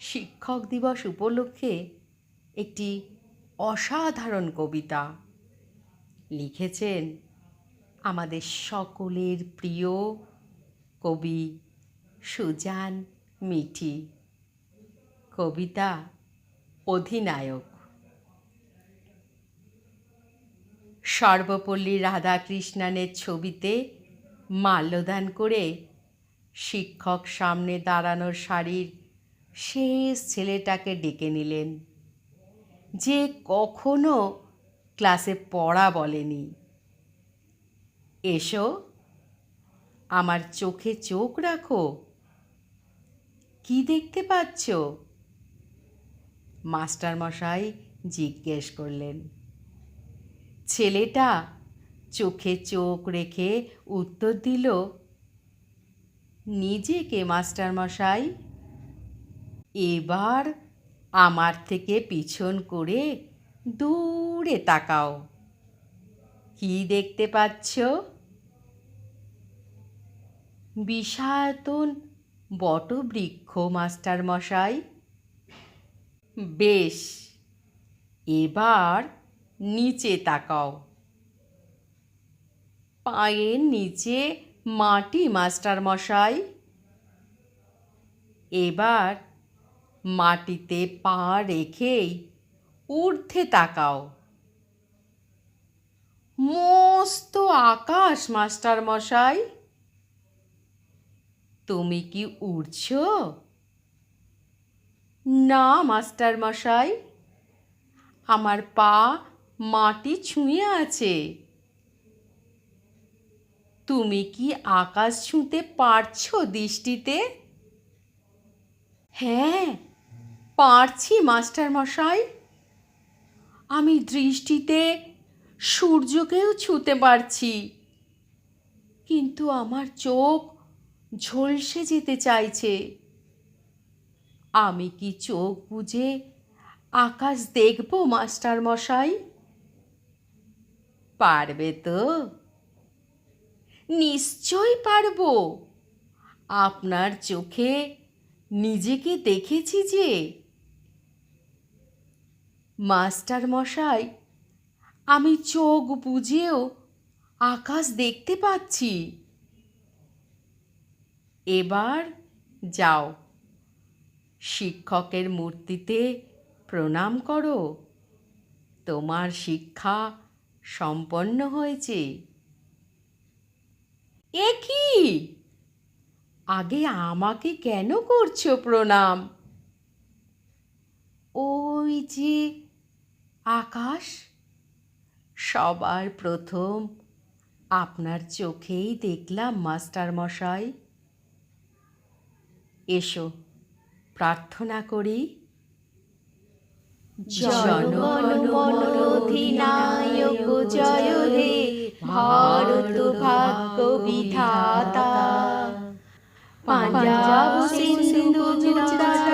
শিক্ষক দিবস উপলক্ষে একটি অসাধারণ কবিতা লিখেছেন আমাদের সকলের প্রিয় কবি সুজান মিঠি। কবিতা অধিনায়ক। সর্বপল্লী রাধাকৃষ্ণানের ছবিতে মাল্যদান করে শিক্ষক সামনে দাঁড়ানোর সারির শেষ ছেলেটাকে ডেকে নিলেন, যে কখনো ক্লাসে পড়া বলেনি। এসো, আমার চোখে চোখ রাখো। কি দেখতে পাচ্ছ? মাস্টারমশাই জিজ্ঞেস করলেন। ছেলেটা চোখে চোখ রেখে উত্তর দিল, নিজেকে, মাস্টারমশাই। এবার আমার থেকে পিছন করে দূরে তাকাও। কি দেখতে পাচ্ছ? বিষায়তন বটবৃক্ষ মাস্টারমশাই বেশ, এবার নিচে তাকাও। পায়ের নিচে মাটি মাস্টারমশাই এবার মাটিতে পা রেখেই ঊর্ধ্বে তাকাও। মস্ত আকাশ মাস্টারমশাই তুমি কি উড়ছ? না মাস্টারমশাই আমার পা মাটি ছুঁয়ে আছে। তুমি কি আকাশ ছুঁতে পারছ দৃষ্টিতে? হ্যাঁ পারছি মাস্টারমশাই আমি দৃষ্টিতে সূর্যকেও ছুঁতে পারছি, কিন্তু আমার চোখ ঝলসে যেতে চাইছে। আমি কি চোখ বুঝে আকাশ দেখব মাস্টারমশাই পারবে তো? নিশ্চয় পারব। আপনার চোখে নিজেকে দেখেছি যে মাস্টার মশাই আমি চোখ বুঝেও আকাশ দেখতে পাচ্ছি। এবার যাও, শিক্ষকের মূর্তিতে প্রণাম করো। তোমার শিক্ষা সম্পন্ন হয়েছে। এ কি? আগে আমাকে কেন করছ প্রণাম? ওই যে আকাশ? সবার প্রথম আপনার চোখেই দেখলাম, মাস্টার মশাই। এসো, প্রার্থনা করি। জনগণমনোধিনায়ক জয় হে ভারত ভাগ্য বিধাতা। পাঞ্জাব, সিন্ধু, গুজরাট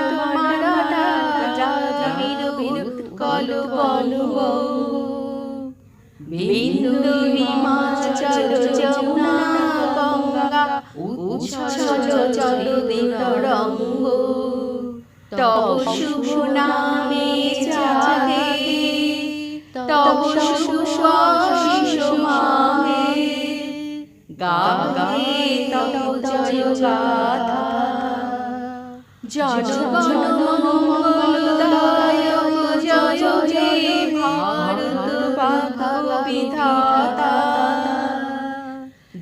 বিন্দু হিমাচল যমুনা গঙ্গা, উচ্ছল চল দিগরঙ্গ তব শুভ নামে জাগে, তব শুভ মামে তব জয় গাথা জনগণ ভারত বিধাতা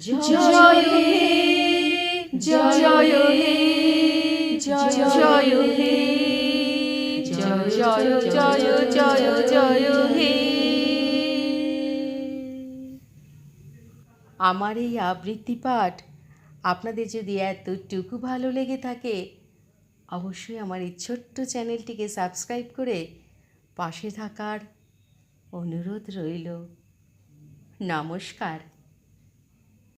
জয় হে জয় হে জয় হে জয় জয় জয় জয় জয় হে। আমার এই আবৃত্তি পাঠ আপনাদের যদি এতটুকু ভালো লেগে থাকে অবশ্যই আমার এই ছোট্ট চ্যানেলটিকে সাবস্ক্রাইব করে পাশে থাকার অনুরোধ রইল। নমস্কার।